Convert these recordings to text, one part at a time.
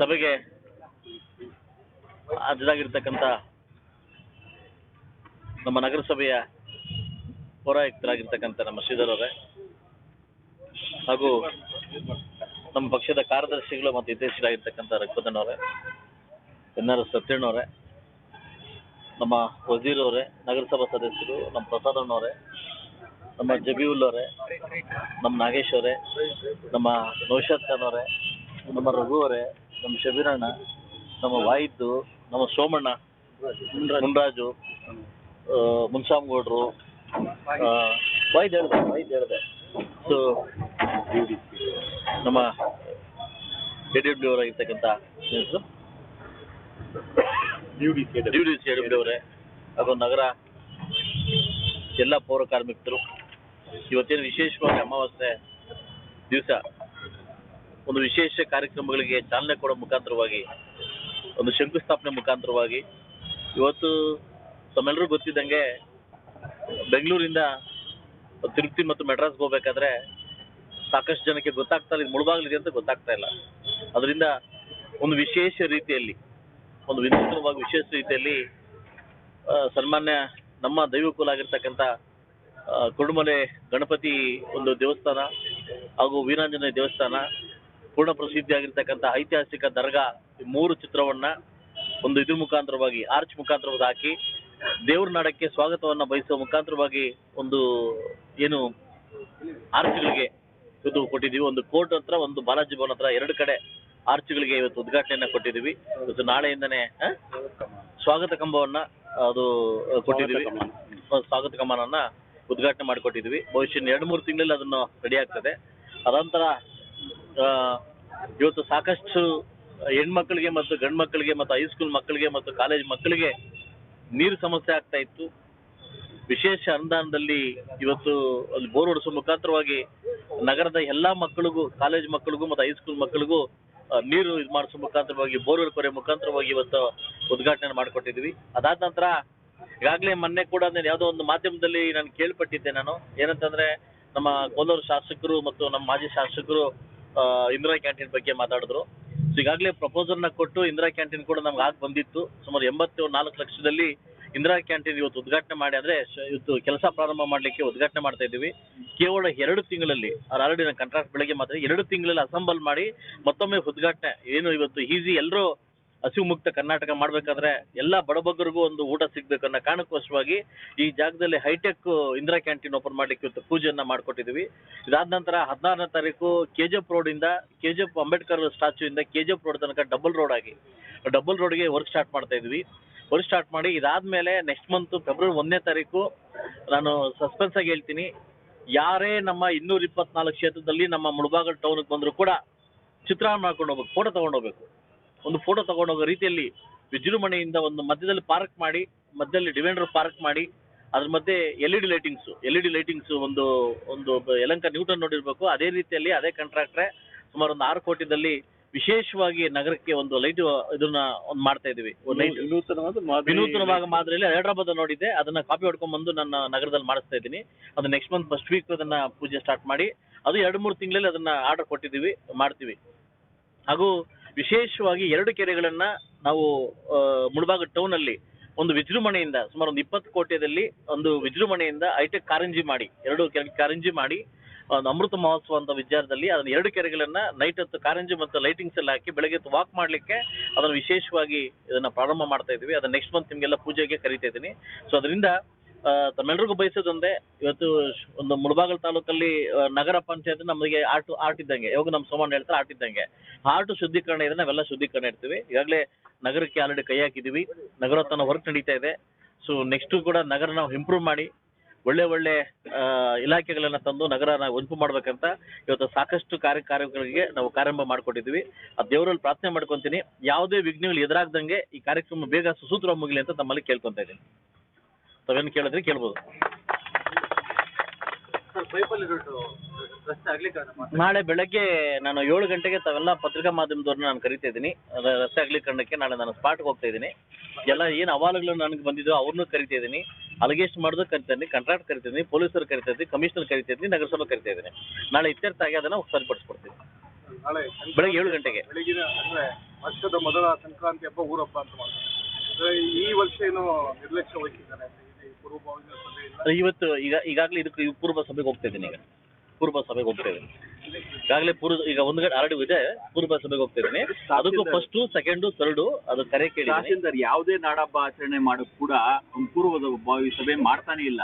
ಸಭೆಗೆ ಹಾಜರಾಗಿರ್ತಕ್ಕಂಥ ನಮ್ಮ ನಗರಸಭೆಯ ಪೌರಾಯುಕ್ತರಾಗಿರ್ತಕ್ಕಂಥ ನಮ್ಮ ಶ್ರೀಧರ್ ಅವರೇ ಹಾಗೂ ನಮ್ಮ ಪಕ್ಷದ ಕಾರ್ಯದರ್ಶಿಗಳು ಮತ್ತು ನಿರ್ದೇಶಕರಾಗಿರ್ತಕ್ಕಂಥ ರಘುಪತನ್ ಅವರೇ, ಎನ್ ಆರ್ ಸತ್ಯಣ್ಣವರೇ ನಮ್ಮ ವಜೀರವರೇ ನಗರಸಭಾ ಸದಸ್ಯರು, ನಮ್ಮ ಪ್ರಸಾದ್ ಅಣ್ಣವರೇ, ನಮ್ಮ ಜಬೀವುಲ್ ಅವರೇ, ನಮ್ಮ ನಾಗೇಶ್ ಅವರೇ, ನಮ್ಮ ನೌಶಾದ್ ಖಾನ್ ಅವರೇ, ನಮ್ಮ ರಘು ಅವರೇ ನಮ್ಮ ಶಬೀರಣ್ಣ, ನಮ್ಮ ವಾಯಿದ್ದು, ನಮ್ಮ ಸೋಮಣ್ಣ, ಮುನ್ರಾಜು ಮುನ್ಸಾಮ್ಗೌಡ್ರು ವಾಯ್ದು ಹೇಳ್ದೆ ವಾಯ್ದು ಹೇಳ್ದೆ. ಸೊ ನಮ್ಮ ಕೆ ಡಿ ಡಬ್ಲ್ಯೂ ಅವರಾಗಿರ್ತಕ್ಕಂಥ ಡಿ ಡಬ್ಲ್ಯೂ ಅವರೇ. ಹಾಗೂ ನಗರ, ಎಲ್ಲ ಪೌರ ಕಾರ್ಮಿಕರು. ಇವತ್ತೇನು ವಿಶೇಷವಾಗಿ ಅಮಾವಾಸ್ಯೆ ದಿವಸ ಒಂದು ವಿಶೇಷ ಕಾರ್ಯಕ್ರಮಗಳಿಗೆ ಚಾಲನೆ ಕೊಡೋ ಮುಖಾಂತರವಾಗಿ, ಒಂದು ಶಂಕುಸ್ಥಾಪನೆ ಮುಖಾಂತರವಾಗಿ ಇವತ್ತು ತಮ್ಮೆಲ್ಲರೂ ಗೊತ್ತಿದ್ದಂಗೆ ಬೆಂಗಳೂರಿಂದ ತಿರುಪತಿ ಮತ್ತು ಮೆಡ್ರಾಸ್ಗೆ ಹೋಗ್ಬೇಕಾದ್ರೆ ಸಾಕಷ್ಟು ಜನಕ್ಕೆ ಗೊತ್ತಾಗ್ತಾ ಇಲ್ಲ ಮುಳುಬಾಗ್ಲಿದೆ ಅಂತ ಗೊತ್ತಾಗ್ತಾ ಇಲ್ಲ. ಅದರಿಂದ ಒಂದು ವಿಶೇಷ ರೀತಿಯಲ್ಲಿ, ಒಂದು ವಿನೂತನವಾಗಿ ವಿಶೇಷ ರೀತಿಯಲ್ಲಿ ಸನ್ಮಾನ್ಯ ನಮ್ಮ ದೈವಕುಲ ಆಗಿರ್ತಕ್ಕಂಥ ಕುಡುಮಲೆ ಗಣಪತಿ ಒಂದು ದೇವಸ್ಥಾನ ಹಾಗೂ ವೀರಾಂಜನೇಯ ದೇವಸ್ಥಾನ ಪೂರ್ಣ ಪ್ರಸಿದ್ಧಿಯಾಗಿರ್ತಕ್ಕಂಥ ಐತಿಹಾಸಿಕ ದರ್ಗಾ ಈ ಮೂರು ಚಿತ್ರವನ್ನ ಒಂದು ಇದ್ರ ಮುಖಾಂತರವಾಗಿ ಆರ್ಚ್ ಮುಖಾಂತರವಾಗಿ ಹಾಕಿ ದೇವ್ರ ನಾಡಕ್ಕೆ ಸ್ವಾಗತವನ್ನ ಬಯಸುವ ಮುಖಾಂತರವಾಗಿ ಒಂದು ಏನು ಆರ್ಚ್ಗಳಿಗೆ ಇದು ಕೊಟ್ಟಿದ್ದೀವಿ. ಒಂದು ಕೋರ್ಟ್ ಹತ್ರ, ಒಂದು ಬಾಲಾಜಿ ಭವನ್ ಹತ್ರ ಎರಡು ಕಡೆ ಆರ್ಚ್ಗಳಿಗೆ ಇವತ್ತು ಉದ್ಘಾಟನೆಯನ್ನ ಕೊಟ್ಟಿದೀವಿ ಇವತ್ತು ನಾಳೆಯಿಂದನೇ ಸ್ವಾಗತ ಕಂಬವನ್ನ, ಅದು ಕೊಟ್ಟಿದೀವಿ ಸ್ವಾಗತ ಕಂಬನನ್ನ ಉದ್ಘಾಟನೆ ಮಾಡಿಕೊಟ್ಟಿದ್ವಿ ಇನ್ನು ಎರಡು ಮೂರು ತಿಂಗಳಲ್ಲಿ ಅದನ್ನು ರೆಡಿ ಆಗ್ತದೆ. ಅದಂತರ ಇವತ್ತು ಸಾಕಷ್ಟು ಹೆಣ್ಮಕ್ಳಿಗೆ ಮತ್ತು ಗಂಡು ಮಕ್ಕಳಿಗೆ ಮತ್ತು ಹೈಸ್ಕೂಲ್ ಮಕ್ಕಳಿಗೆ ಮತ್ತು ಕಾಲೇಜ್ ಮಕ್ಕಳಿಗೆ ನೀರು ಸಮಸ್ಯೆ ಆಗ್ತಾ ಇತ್ತು. ವಿಶೇಷ ಅನುದಾನದಲ್ಲಿ ಇವತ್ತು ಅಲ್ಲಿ ಬೋರ್ ಹೊಡಿಸೋ ಮುಖಾಂತರವಾಗಿ ನಗರದ ಎಲ್ಲಾ ಮಕ್ಕಳಿಗೂ ಕಾಲೇಜ್ ಮಕ್ಕಳಿಗೂ ಮತ್ತು ಹೈಸ್ಕೂಲ್ ಮಕ್ಕಳಿಗೂ ನೀರು ಇದು ಮಾಡಿಸೋ ಮುಖಾಂತರವಾಗಿ, ಬೋರ್ವೆಲ್ ಕೊರೆ ಮುಖಾಂತರವಾಗಿ ಇವತ್ತು ಉದ್ಘಾಟನೆ ಮಾಡಿಕೊಟ್ಟಿದ್ವಿ. ಅದಾದ ನಂತರ ಈಗಾಗಲೇ ಮೊನ್ನೆ ಕೂಡ ನಾನು ಯಾವುದೋ ಒಂದು ಮಾಧ್ಯಮದಲ್ಲಿ ನಾನು ಕೇಳ್ಪಟ್ಟಿದ್ದೆ ನಾನು. ಏನಂತಂದ್ರೆ ನಮ್ಮ ಕೋಲಾರ ಶಾಸಕರು ಮತ್ತು ನಮ್ಮ ಮಾಜಿ ಶಾಸಕರು ಇಂದಿರಾ ಕ್ಯಾಂಟೀನ್ ಬಗ್ಗೆ ಮಾತಾಡಿದ್ರು. ಸೊ ಈಗಾಗಲೇ ನ ಕೊಟ್ಟು ಇಂದಿರಾ ಕ್ಯಾಂಟೀನ್ ಕೂಡ ನಮ್ಗೆ ಆಗಿ ಬಂದಿತ್ತು. ಸುಮಾರು ಎಂಬತ್ತು, ನಾಲ್ಕು ಲಕ್ಷದಲ್ಲಿ ಇಂದಿರಾ ಕ್ಯಾಂಟೀನ್ ಇವತ್ತು ಉದ್ಘಾಟನೆ ಮಾಡಿ ಅಂದ್ರೆ ಇವತ್ತು ಕೆಲಸ ಪ್ರಾರಂಭ ಮಾಡಲಿಕ್ಕೆ ಉದ್ಘಾಟನೆ ಮಾಡ್ತಾ ಇದ್ದೀವಿ. ಕೇವಲ ಎರಡು ತಿಂಗಳಲ್ಲಿ ಆಲ್ರೆಡಿ ನಾನು ಕಾಂಟ್ರಾಕ್ಟ್ ಬೆಳಗ್ಗೆ ಮಾತ್ರ ಎರಡು ತಿಂಗಳಲ್ಲಿ ಅಸೆಂಬಲ್ ಮಾಡಿ ಮತ್ತೊಮ್ಮೆ ಉದ್ಘಾಟನೆ. ಏನು ಇವತ್ತು ಈಸಿ ಎಲ್ಲರೂ ಹಸಿವು ಮುಕ್ತ ಕರ್ನಾಟಕ ಮಾಡ್ಬೇಕಾದ್ರೆ ಎಲ್ಲ ಬಡಬಗ್ಗರಿಗೂ ಒಂದು ಊಟ ಸಿಗ್ಬೇಕು ಅನ್ನೋ ಕಾರಣಕ್ಕೋಸ್ಕರವಾಗಿ ಈ ಜಾಗದಲ್ಲಿ ಹೈಟೆಕ್ ಇಂದಿರಾ ಕ್ಯಾಂಟೀನ್ ಓಪನ್ ಮಾಡ್ಲಿಕ್ಕೆ ಇವತ್ತು ಪೂಜೆಯನ್ನ ಮಾಡ್ಕೊಟ್ಟಿದೀವಿ. ಇದಾದ ನಂತರ ಹದಿನಾರನೇ ತಾರೀಕು ಕೆ ರೋಡ್ ಇಂದ K G F Ambedkar statue ಇಂದ ಕೆ ರೋಡ್ ತನಕ ಡಬಲ್ ರೋಡ್ ಆಗಿ, ಡಬಲ್ ರೋಡ್ಗೆ ವರ್ಕ್ ಸ್ಟಾರ್ಟ್ ಮಾಡ್ತಾ ಇದ್ವಿ. ವರ್ಕ್ ಸ್ಟಾರ್ಟ್ ಮಾಡಿ ಇದಾದ್ಮೇಲೆ ನೆಕ್ಸ್ಟ್ ಮಂತ್ ಫೆಬ್ರವರಿ ಒಂದನೇ ತಾರೀಕು ನಾನು ಸಸ್ಪೆನ್ಸ್ ಆಗಿ ಹೇಳ್ತೀನಿ. ಯಾರೇ ನಮ್ಮ ಇನ್ನೂರ ಇಪ್ಪತ್ನಾಲ್ಕು ಕ್ಷೇತ್ರದಲ್ಲಿ ನಮ್ಮ ಮುಳಬಾಗಲ್ ಟೌನ್ಗೆ ಬಂದರೂ ಕೂಡ ಚಿತ್ರಾನ್ನ ಮಾಡ್ಕೊಂಡು ಹೋಗ್ಬೇಕು ಫೋಟೋ ತಗೊಂಡು ಹೋಗ್ಬೇಕು. ಒಂದು ಫೋಟೋ ತಗೊಂಡು ಹೋಗೋ ರೀತಿಯಲ್ಲಿ ವಿಜೃಂಭಣೆಯಿಂದ ಒಂದು ಮಧ್ಯದಲ್ಲಿ ಪಾರ್ಕ್ ಮಾಡಿ ಮಧ್ಯದಲ್ಲಿ ಡಿವೆಂಡರ್ ಪಾರ್ಕ್ ಮಾಡಿ ಅದ್ರ ಮಧ್ಯೆ L E D lightings L E D lightings ಒಂದು ಒಂದು ಯಲಂಕ ನ್ಯೂಟನ್ ನೋಡಿರ್ಬೇಕು. ಅದೇ ರೀತಿಯಲ್ಲಿ ಅದೇ ಕಾಂಟ್ರಾಕ್ಟ್ರೆ ಸುಮಾರು ಒಂದು ಆರು ಕೋಟಿದಲ್ಲಿ ವಿಶೇಷವಾಗಿ ನಗರಕ್ಕೆ ಒಂದು ಲೈಟ್ ಇದನ್ನ ಒಂದು ಮಾಡ್ತಾ ಇದೀವಿ ವಿನೂತನವಾದ ಮಾದರಿಯಲ್ಲಿ ಹೈದ್ರಾಬಾದ್ ನೋಡಿದ್ದೆ ಅದನ್ನ ಕಾಪಿ ಹೊಡ್ಕೊಂಡ್ ಬಂದು ನನ್ನ ನಗರದಲ್ಲಿ ಮಾಡಿಸ್ತಾ ಇದ್ದೀನಿ. ಅದು ನೆಕ್ಸ್ಟ್ ಮಂತ್ ಫಸ್ಟ್ ವೀಕ್ ಅದನ್ನ ಪೂಜೆ ಸ್ಟಾರ್ಟ್ ಮಾಡಿ ಅದು ಎರಡು ಮೂರು ತಿಂಗಳಲ್ಲಿ ಅದನ್ನ ಆರ್ಡರ್ ಕೊಟ್ಟಿದ್ದೀವಿ ಮಾಡ್ತೀವಿ. ಹಾಗೂ ವಿಶೇಷವಾಗಿ ಎರಡು ಕೆರೆಗಳನ್ನ ನಾವು ಮುಳಬಾಗ ಟೌನ್ ಅಲ್ಲಿ ಒಂದು ವಿಜೃಂಭಣೆಯಿಂದ ಸುಮಾರು ಒಂದು ಇಪ್ಪತ್ತು ಕೋಟಿಯಲ್ಲಿ ಒಂದು ವಿಜೃಂಭಣೆಯಿಂದ ಐಟೆಕ್ ಕಾರಂಜಿ ಮಾಡಿ, ಎರಡು ಕೆರೆ ಕಾರಂಜಿ ಮಾಡಿ, ಒಂದು ಅಮೃತ ಮಹೋತ್ಸವ ಅಂತ ವಿಚಾರದಲ್ಲಿ ಅದನ್ನ ಎರಡು ಕೆರೆಗಳನ್ನ ನೈಟ್ ಹೊತ್ತು ಕಾರಂಜಿ ಮತ್ತು ಲೈಟಿಂಗ್ಸ್ ಎಲ್ಲ ಹಾಕಿ ಬೆಳಗ್ಗೆ ಹೊತ್ತು ವಾಕ್ ಮಾಡ್ಲಿಕ್ಕೆ ಅದನ್ನ ವಿಶೇಷವಾಗಿ ಇದನ್ನ ಪ್ರಾರಂಭ ಮಾಡ್ತಾ ಇದೀವಿ ಅದನ್ನ ನೆಕ್ಸ್ಟ್ ಮಂತ್ ನಿಮ್ಗೆಲ್ಲ ಪೂಜೆಗೆ ಕರಿತಾ ಇದ್ದೀನಿ. ಸೊ ಅದರಿಂದ ತಮ್ಮೆಲ್ಲರಿಗೂ ಬಯಸೋದೊಂದೇ ಇವತ್ತು ಒಂದು ಮುಳಬಾಗಲ್ ತಾಲೂಕಲ್ಲಿ ನಗರ ಪಂಚಾಯತ್ ನಮಗೆ ಆರ್ಟ್ ಆರ್ಟ್ ಇದ್ದಂಗೆ ಯಾವಾಗ ನಮ್ಮ ಸೋಮಣ್ಣ ಹೇಳ್ತಾರೆ ಆರ್ಟ್ ಇದ್ದಂಗೆ ಆರ್ಟ್ ಶುದ್ಧೀಕರಣ ಇದೆ, ನಾವೆಲ್ಲ ಶುದ್ಧೀಕರಣ ಇರ್ತೀವಿ. ಈಗಾಗಲೇ ನಗರಕ್ಕೆ ಆಲ್ರೆಡಿ ಕೈ ಹಾಕಿದೀವಿ. ನಗರೋತ್ಥಾನ ವರ್ಕ್ ನಡೀತಾ ಇದೆ. ಸೊ ನೆಕ್ಸ್ಟ್ ಕೂಡ ನಗರ ನಾವು ಇಂಪ್ರೂವ್ ಮಾಡಿ, ಒಳ್ಳೆ ಒಳ್ಳೆ ಇಲಾಖೆಗಳನ್ನ ತಂದು ನಗರ ನಾವು ಇಂಪ್ರೂವ್ ಮಾಡ್ಬೇಕಂತ ಇವತ್ತು ಸಾಕಷ್ಟು ಕಾರ್ಯ ಕಾರ್ಯಗಳಿಗೆ ನಾವು ಕಾರ್ಯಂಭ ಮಾಡ್ಕೊಟ್ಟಿದ್ವಿ ಆ ದೇವರಲ್ಲಿ ಪ್ರಾರ್ಥನೆ ಮಾಡ್ಕೊಂತೀನಿ. ಯಾವುದೇ ವಿಘ್ನಗಳು ಎದುರಾಗ್ದಂಗೆ ಈ ಕಾರ್ಯಕ್ರಮ ಬೇಗ ಸುಸೂತ್ರ ಮುಗಿಲಿ ಅಂತ ತಮ್ಮಲ್ಲಿ ಕೇಳ್ಕೊಂತ ಇದ್ದೀನಿ. ತಾವೇನು ಕೇಳಿದ್ರೆ ಕೇಳ್ಬೋದು. ನಾಳೆ ಬೆಳಗ್ಗೆ ನಾನು ಏಳು ಗಂಟೆಗೆ ತಾವೆಲ್ಲ ಪತ್ರಿಕಾ ಮಾಧ್ಯಮದವ್ರನ್ನ ನಾನು ಕರಿತಾ ಇದ್ದೀನಿ ರಸ್ತೆ ಅಗಲೀಕರಣಕ್ಕೆ ನಾಳೆ ನಾನು ಸ್ಪಾಟ್ಗೆ ಹೋಗ್ತಾ ಇದ್ದೀನಿ ಎಲ್ಲ ಏನು ಅಹವಾಲುಗಳು ನನಗೆ ಬಂದಿದ್ದೋ ಅವ್ರನ್ನೂ ಕರಿತಾ ಇದ್ದೀನಿ ಅಲಿಗೇಷನ್ ಮಾಡೋದು ಕರಿತೀನಿ ಕಾಂಟ್ರಾಕ್ಟ್ ಕರಿತಾ ಇದ್ದೀನಿ ಪೊಲೀಸರು ಕರಿತಾ ಇದ್ದೀನಿ ಕಮಿಷನರ್ ಕರಿತಾ ಇದ್ದೀನಿ ನಗರಸಭೆ ಕರಿತಾ ಇದ್ದೀನಿ ನಾಳೆ ಇತ್ಯರ್ಥ ಆಗಿ ಅದನ್ನು ಸರಿಪಡಿಸ್ಕೊಡ್ತೀನಿ ನಾಳೆ ಬೆಳಗ್ಗೆ ಏಳು ಗಂಟೆಗೆ. ಬೆಳಗಿನ ಅಂದ್ರೆ ವರ್ಷದ ಮೊದಲ ಸಂಕ್ರಾಂತಿ ಹಬ್ಬ ಊರಪ್ಪ ಅಂತ ಮಾಡ್ತಾರೆ. ಈ ವರ್ಷ ಏನು ನಿರ್ಲಕ್ಷ್ಯ ವಹಿಸಿದ್ದಾರೆ. ಇವತ್ತು ಈಗ ಈಗಾಗಲೇ ಇದಕ್ಕೆ ಪೂರ್ವ ಸಭೆಗೆ ಹೋಗ್ತಾ ಇದ್ದೀನಿ ಈಗ. ಪೂರ್ವ ಸಭೆಗೆ ಹೋಗ್ತಾ ಇದ್ದೀನಿ. ಈಗಾಗಲೇ ಪೂರ್ವ ಈಗ ಒಂದು ಗಂಟೆ ಆಲ್ರೆಡಿ ಇದೆ ಪೂರ್ವ ಸಭೆಗೆ ಹೋಗ್ತಾ ಇದ್ದೀನಿ. ಅದಕ್ಕೂ ಫಸ್ಟ್ ಸೆಕೆಂಡು ಥರ್ಡ್ ಅದು ಕರೆ ಕೇಳಿ ತಹಸೀಲ್ದಾರ್ ಯಾವುದೇ ನಾಡಹಬ್ಬ ಆಚರಣೆ ಮಾಡಕ್ ಕೂಡ ಒಂದು ಪೂರ್ವದ ಭಾವಿ ಸಭೆ ಮಾಡ್ತಾನೆ ಇಲ್ಲ.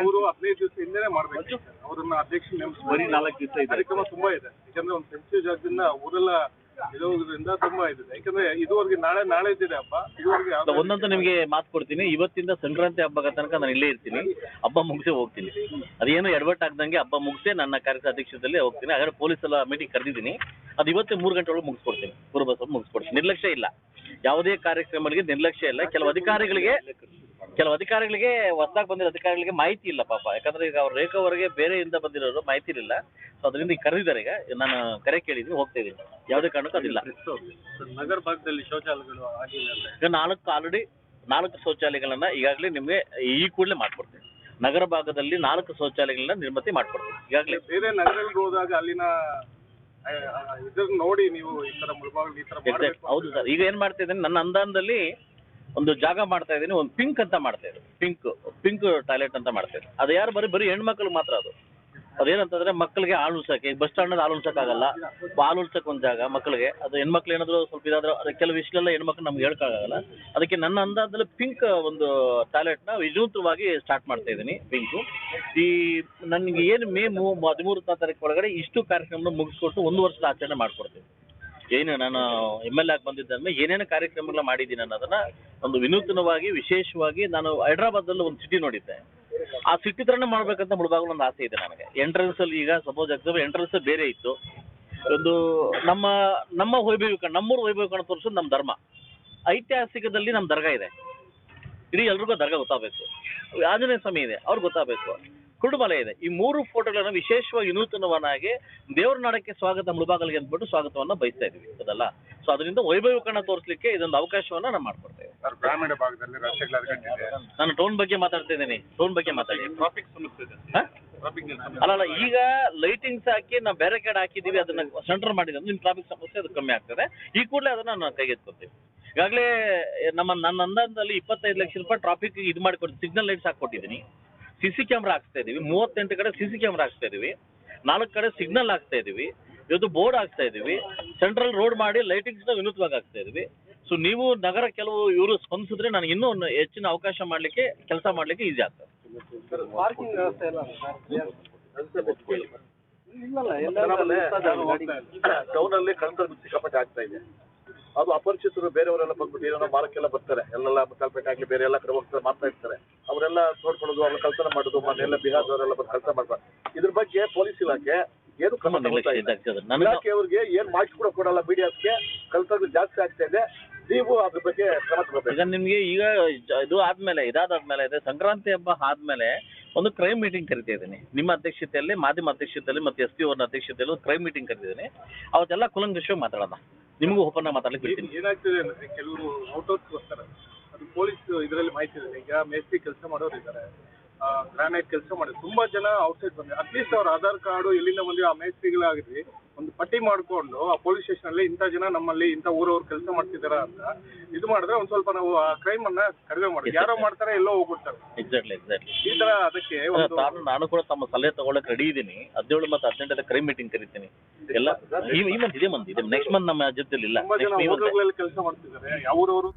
ಅವರು ಹದಿನೈದು ದಿವಸ ಹಿಂದೆನೆ ಮಾಡ್ಬೇಕು. ಅವರನ್ನ ಅಧ್ಯಕ್ಷ ನೇಮಿಸಿ ಬರೀ ನಾಲ್ಕು ದಿವಸ ಇದೆ. ಕಾರ್ಯಕ್ರಮ ತುಂಬಾ ಇದೆ. ಯಾಕಂದ್ರೆ ಒಂದು ಸೆನ್ಸಿಟಿವ್ ಜಾಗದಿಂದ ಊರೆಲ್ಲ ಇರೋದ್ರಿಂದ ತುಂಬಾ ಇದೆ. ಯಾಕಂದ್ರೆ ಇದುವರೆಗೆ ನಾಳೆ ನಾಳೆ ಇದ್ದಿದೆ ಹಬ್ಬ. ಇದುವರೆಗೆ ಒಂದಂತ ನಿಮಗೆ ಮಾತು ಕೊಡ್ತೀನಿ. ಇವತ್ತಿಂದ ಸಂಕ್ರಾಂತಿ ಹಬ್ಬದ ತನಕ ನಾನು ಇಲ್ಲೇ ಇರ್ತೀನಿ. ಹಬ್ಬ ಮುಗಿಸಿ ಹೋಗ್ತೀನಿ. ಅದೇನು ಎಡವಟ್ ಆಗ್ದಂಗೆ ಹಬ್ಬ ಮುಗಿಸಿ ನನ್ನ ಕಾರ್ಯ ಅಧ್ಯಕ್ಷದಲ್ಲಿ ಹೋಗ್ತೀನಿ. ಹಾಗಾದ್ರೆ ಪೊಲೀಸ್ ಎಲ್ಲ ಮೀಟಿಂಗ್ ಕರೆದಿದ್ದೀನಿ. ಅದು ಇವತ್ತೇ ಮೂರು ಗಂಟೆ ಒಳಗೆ ಮುಗಿಸ್ಕೊಡ್ತೀನಿ. ಪೂರ್ವ ಮುಗಿಸ್ಕೊಡ್ತೀನಿ. ನಿರ್ಲಕ್ಷ್ಯ ಇಲ್ಲ. ಯಾವುದೇ ಕಾರ್ಯಕ್ರಮಗಳಿಗೆ ನಿರ್ಲಕ್ಷ್ಯ ಇಲ್ಲ. ಕೆಲವು ಅಧಿಕಾರಿಗಳಿಗೆ ಕೆಲವು ಅಧಿಕಾರಿಗಳಿಗೆ ಹೊಸದಾಗಿ ಬಂದಿರೋ ಅಧಿಕಾರಿಗಳಿಗೆ ಮಾಹಿತಿ ಇಲ್ಲ ಪಾಪ. ಯಾಕಂದ್ರೆ ಈಗ ಅವ್ರು ರೇಖಾ ಅವರಿಗೆ ಬೇರೆಯಿಂದ ಬಂದಿರೋರು ಮಾಹಿತಿ ಇಲ್ಲ ಸೊ ಅದರಿಂದ ಈಗ ಕರೆದಿದ್ದಾರೆ ಈಗ. ನಾನು ಕರೆ ಕೇಳಿದ್ದೀನಿ ಹೋಗ್ತಾ ಇದ್ದೀನಿ. ಯಾವುದೇ ಕಾರಣಕ್ಕೂ ಅದಿಲ್ಲ. ನಗರ ಭಾಗದಲ್ಲಿ ಶೌಚಾಲಯಗಳು ಆಗಿಲ್ಲ ಈಗ ನಾಲ್ಕು ಆಲ್ರೆಡಿ ನಾಲ್ಕು ಶೌಚಾಲಯಗಳನ್ನ ಈಗಾಗಲೇ ನಿಮಗೆ ಈ ಕೂಡಲೇ ಮಾಡ್ಕೊಡ್ತೀನಿ. ನಗರ ಭಾಗದಲ್ಲಿ ನಾಲ್ಕು ಶೌಚಾಲಯಗಳನ್ನ ನಿರ್ಮತಿ ಮಾಡ್ಕೊಡ್ತೀನಿ ಈಗಾಗಲೇ. ಬೇರೆ ನಗರಗಳಿಗೆ ಹೋದಾಗ ಅಲ್ಲಿನ ನೋಡಿ ನೀವು ಈ ತರ ಮುಳಬಾಗಿಲು ಈ ತರ ಹೌದು ಸರ್. ಈಗ ಏನ್ ಮಾಡ್ತಾ ಇದ್ದೀನಿ ನನ್ನ ಅಂದಾನದಲ್ಲಿ ಒಂದು ಜಾಗ ಮಾಡ್ತಾ ಇದ್ದೀನಿ, ಒಂದು ಪಿಂಕ್ ಅಂತ ಮಾಡ್ತಾ ಇದ್ದೀನಿ ಪಿಂಕ್ ಪಿಂಕ್ ಟಾಯ್ಲೆಟ್ ಅಂತ ಮಾಡ್ತಾ ಇದ್ದೀನಿ ಅದು ಯಾರು ಬರೀ ಬರೀ ಹೆಣ್ಮಕ್ಳು ಮಾತ್ರ ಅದು. ಅದೇನಂತಂದ್ರೆ ಮಕ್ಕಳಿಗೆ ಹಾಲು ಉಳ್ಸಕ್ಕೆ. ಬಸ್ ಸ್ಟ್ಯಾಂಡ್ ಹಾಲು ಉಳ್ಸಕ್ಕಾಗಲ್ಲ ಹಾಲು ಉಳ್ಸಕ್ ಒಂದು ಜಾಗ ಮಕ್ಕಳಿಗೆ. ಅದು ಹೆಣ್ಮಕ್ಳು ಏನಾದ್ರು ಸ್ವಲ್ಪ ಇದಾದ್ರೆ ಅದಕ್ಕೆ ಕೆಲವು ವಿಷಯಲ್ಲ ಹೆಣ್ಮಕ್ಳು ನಮ್ಗೆ ಹೇಳ್ಕಾಗಲ್ಲ ಅದಕ್ಕೆ ನನ್ನ ಅಂದಾಜಲ್ಲಿ ಪಿಂಕ್ ಒಂದು ಟಾಯ್ಲೆಟ್ನ ವಿನೂತವಾಗಿ ಸ್ಟಾರ್ಟ್ ಮಾಡ್ತಾ ಇದ್ದೀನಿ ಪಿಂಕು ಈ ನನಗೆ ಏನು ಮೇ ಮೂ, ಹದಿಮೂರನೇ ತಾರೀಕು ಒಳಗಡೆ ಇಷ್ಟು ಕಾರ್ಯಕ್ರಮ ಮುಗಿಸ್ಕೊಟ್ಟು ಒಂದು ವರ್ಷದ ಆಚರಣೆ ಮಾಡ್ಕೊಡ್ತೀನಿ. ಏನು, ನಾನು ಎಂ ಎಲ್ ಆಗಿ ಬಂದಿದ್ದ ಏನೇನು ಕಾರ್ಯಕ್ರಮಗಳ ಮಾಡಿದ್ದೀನಿ ಅನ್ನೋದನ್ನ ಒಂದು ವಿನೂತನವಾಗಿ, ವಿಶೇಷವಾಗಿ ನಾನು ಹೈದ್ರಾಬಾದಲ್ಲಿ ಒಂದು ಸಿಟಿ ನೋಡಿದ್ದೆ. ಆ ಸಿಟಿ ಥರನೇ ಮಾಡ್ಬೇಕಂತ ಮುಳುಬಾಗಲು ಒಂದು ಆಸೆ ಇದೆ ನನಗೆ. ಎಂಟ್ರೆನ್ಸ್ ಅಲ್ಲಿ ಈಗ ಸಪೋಸ್ ಎಕ್ಸಾಂಪಲ್ ಎಂಟ್ರೆನ್ಸ್ ಬೇರೆ ಇತ್ತು. ಒಂದು ನಮ್ಮ ನಮ್ಮ ವೈಭವಿಕ ನಮ್ಮೂರು ವೈಭವಿಕ ತೋರಿಸೋದು ನಮ್ಮ ಧರ್ಮ. ಐತಿಹಾಸಿಕದಲ್ಲಿ ನಮ್ಮ ದರ್ಗಾ ಇದೆ. ಇಡೀ ಎಲ್ರಿಗೂ ದರ್ಗಾ ಗೊತ್ತಾಗಬೇಕು. ಆಂಜನೇಯ ಸ್ವಾಮಿ ಇದೆ, ಅವ್ರಿಗೆ ಗೊತ್ತಾಗಬೇಕು. ಕುರುಡುಮಲೆ ಇದೆ. ಈ ಮೂರು ಫೋಟೋಗಳನ್ನು ವಿಶೇಷವಾಗಿ ನೂತನವನಾಗಿ ದೇವ್ರ ನಾಡಕ್ಕೆ ಸ್ವಾಗತ ಮುಳುಬಾಗಲಿಗೆ ಅಂದ್ಬಿಟ್ಟು ಸ್ವಾಗತವನ್ನ ಬಯಸ್ತಾ ಇದೀವಿ ಅದಲ್ಲ? ಸೊ ಅದರಿಂದ ವೈಭವೀಕರಣ ತೋರಿಸಲಿಕ್ಕೆ ಇದೊಂದು ಅವಕಾಶವನ್ನ ನಾವು ಮಾಡ್ಕೊಡ್ತೇವೆ ಸರ್ ಗ್ರಾಮೀಣ ಭಾಗದಲ್ಲಿ ರಸ್ತೆಗಳ ನಾನು ಟೋನ್ ಬಗ್ಗೆ ಮಾತಾಡ್ತಾ ಇದ್ದೀನಿ. ಟೋನ್ ಬಗ್ಗೆ ಮಾತಾಡಿ. ಟ್ರಾಫಿಕ್ ಸಮಸ್ಯೆ ಅಲ್ಲ ಈಗ ಲೈಟಿಂಗ್ಸ್ ಹಾಕಿ ನಾವು ಬ್ಯಾರಿಕೇಡ್ ಹಾಕಿದೀವಿ ಅದನ್ನ ಸೆಂಟರ್ ಮಾಡಿದ್ರೆ ನಿಮ್ ಟ್ರಾಫಿಕ್ ಸಮಸ್ಯೆ ಅದು ಕಮ್ಮಿ ಆಗ್ತದೆ. ಈ ಕೂಡಲೇ ಅದನ್ನ ನಾವು ಕೈಗೆತ್ಕೊತೀವಿ ಈಗಾಗಲೇ ನಮ್ಮ ನನ್ನ ಅಂದಾಜಲ್ಲಿ ಇಪ್ಪತ್ತೈದು ಲಕ್ಷ ರೂಪಾಯಿ ಟ್ರಾಫಿಕ್ ಇದು ಮಾಡಿಕೊಡ್ತೀನಿ ಸಿಗ್ನಲ್ ಲೈಟ್ಸ್ ಹಾಕ್ಕೊಟ್ಟಿದ್ದೀನಿ. ಸಿ ಸಿ ಕ್ಯಾಮ್ರಾ ಹಾಕ್ಸ್ತಾ ಇದೀವಿ. ಮೂವತ್ತೆಂಟು ಕಡೆ ಸಿಸಿ ಸಿ ಕ್ಯಾಮ್ರಾ ಹಾಕ್ಸ್ತಾ ಇದೀವಿ. ನಾಲ್ಕು ಕಡೆ ಸಿಗ್ನಲ್ ಹಾಕ್ತಾ ಇದೀವಿ. ಇವತ್ತು ಬೋರ್ಡ್ ಹಾಕ್ತಾ ಇದೀವಿ. ಸೆಂಟ್ರಲ್ ರೋಡ್ ಮಾಡಿ ಲೈಟಿಂಗ್ಸ್ನ ವಿನೂತವಾಗಿ ಹಾಕ್ತಾ ಇದೀವಿ. ಸೊ ನೀವು ನಗರ ಕೆಲವು ಇವರು ಸ್ಪಂದಿಸಿದ್ರೆ ನನಗೆ ಇನ್ನೂ ಒಂದು ಹೆಚ್ಚಿನ ಅವಕಾಶ ಮಾಡಲಿಕ್ಕೆ ಕೆಲಸ ಮಾಡಲಿಕ್ಕೆ ಈಸಿ ಆಗ್ತದೆ. ಪಾರ್ಕಿಂಗ್ ವ್ಯವಸ್ಥೆ ಇಲ್ಲ ಟೌನ್ ಅಲ್ಲಿ ಕಳ್ತನ ಸಿಕ್ಕಾಪಟ್ಟೆ ಆಗ್ತಾ ಇದೆ ಅದು ಅಪರಿಚಿತರು ಬೇರೆಯವರೆಲ್ಲ ಬಂದ್ಬಿಟ್ಟು ಏನೋ ಮಾರಕ್ಕೆಲ್ಲ ಬರ್ತಾರೆ. ಎಲ್ಲೆಲ್ಲ ಮುತ್ತಾಲ್ಪೇಟೆ ಆಗಲಿ ಬೇರೆ ಎಲ್ಲ ಕಡೆ ಹೋಗ್ತಾರೆ ಮಾಡ್ತಾ ಇರ್ತಾರೆ. ಅವರೆಲ್ಲ ನೋಡ್ಕೊಳ್ಳೋದು ಅವ್ರ ಕಳ್ತನ ಮಾಡೋದು ಮನೆಯೆಲ್ಲ ಬಿಹಾರದವರೆಲ್ಲ ಬಂದು ಕಳ್ತನ ಮಾಡ್ತಾರೆ ಇದ್ರ ಬಗ್ಗೆ ಪೊಲೀಸ್ ಇಲಾಖೆ ಏನು ಕ್ರಮ ಇಲಾಖೆ ಅವ್ರಿಗೆ ಏನ್ ಮಾಹಿತಿ ಕೂಡ ಕೊಡಲ್ಲ ಮೀಡಿಯಾಸ್ಗೆ. ಕಳ್ತನ ಜಾಸ್ತಿ ಆಗ್ತಾ ಇದೆ. ನೀವು ಅದ್ರ ಬಗ್ಗೆ ಕ್ರಮ ತಗೋಬೇಕು. ಈಗ ನಿಮ್ಗೆ ಈಗ ಇದು ಆದ್ಮೇಲೆ ಇದಾದ್ಮೇಲೆ ಇದೆ. ಸಂಕ್ರಾಂತಿ ಹಬ್ಬ ಆದ್ಮೇಲೆ ಒಂದು ಕ್ರೈಮ್ ಮೀಟಿಂಗ್ ಕರಿತಾ ಇದ್ದೀನಿ. ನಿಮ್ಮ ಅಧ್ಯಕ್ಷತೆಯಲ್ಲಿ ಮಾಧ್ಯಮ ಅಧ್ಯಕ್ಷತೆಯಲ್ಲಿ ಮತ್ತೆ ಎಸ್ ಪಿ ಅವ್ರ ಅಧ್ಯಕ್ಷತೆಯಲ್ಲಿ ಒಂದು ಕ್ರೈಮ್ ಮೀಟಿಂಗ್ ಕರೆದಿದ್ದೀನಿ ಅವತ್ತೆಲ್ಲ ವಿಷಯ ಮಾತಾಡೋಣ. ನಿಮಗೂ ಓಪನ್ ಆಗಿ ಮಾತಾಡ್ಲಿಕ್ಕೆ ಬಿಡ್ತೀನಿ. ಏನಾಗ್ತಿದೆ ಅಂದ್ರೆ ಕೆಲವರು ಔಟ್ ಬರ್ತಾರೆ ಅದು ಪೊಲೀಸ್ ಇದರಲ್ಲಿ ಮಾಹಿತಿ ಇದೆ. ಈಗ ಮೇಸ್ತ್ರಿ ಕೆಲಸ ಮಾಡೋರು ಇದ್ದಾರೆ. ಗ್ರಾನೈಟ್ ಕೆಲಸ ಮಾಡೋದು ತುಂಬಾ ಜನ ಔಟ್ಸೈಡ್ ಬಂದ್ರೆ. ಅಟ್ಲೀಸ್ಟ್ ಅವ್ರ ಆಧಾರ್ ಕಾರ್ಡ್ ಎಲ್ಲಿಂದ ಬಂದಿರೋ ಆ ಮೇಸ್ತ್ರಿಗಳಾಗಿರ್ಲಿ ಒಂದು ಪಟ್ಟಿ ಮಾಡ್ಕೊಂಡು ಆ ಪೊಲೀಸ್ ಸ್ಟೇಷನ್ ಅಲ್ಲಿ ಇಂಥ ಜನ ನಮ್ಮಲ್ಲಿ ಇಂಥ ಊರವ್ರು ಕೆಲಸ ಮಾಡ್ತಿದಾರ ಅಂತ ಇದು ಮಾಡಿದ್ರೆ ಒಂದ್ ಸ್ವಲ್ಪ ನಾವು ಆ ಕ್ರೈಮ್ ಅನ್ನ ಕಡಿಮೆ ಮಾಡಿ. ಯಾರೋ ಮಾಡ್ತಾರೆ ಎಲ್ಲೋ ಹೋಗ್ಬಿಡ್ತಾರೆ. ಎಕ್ಸಾಕ್ಟ್ಲಿ ಎಕ್ಸಾಕ್ಟ್ಲಿ ಈ ತರ ಅದಕ್ಕೆ ಒಂದು ನಾನು ನಾನು ಕೂಡ ತಮ್ಮ ಸಲಹೆ ತಗೊಳಕ್ ರೆಡಿ ಇದ್ದೀನಿ. ಹದಿನೇಳು ಮತ್ತು ಹದಿನೆಂಟರ ಕ್ರೈಮ್ ಮೀಟಿಂಗ್ ಕರಿತೀನಿ. ಎಲ್ಲ ಈ ಈ ಮಂತ್ ಇದೇ ಮಂತ್ ಇದೆ ನೆಕ್ಸ್ಟ್ ಮಂತ್ ನಮ್ಮ ರಾಜ್ಯದಲ್ಲಿ ಇಲ್ಲ. ತುಂಬಾ ಜನ ಕೆಲಸ ಮಾಡ್ತಿದ್ದಾರೆ. ಯಾವ ಊರವರು?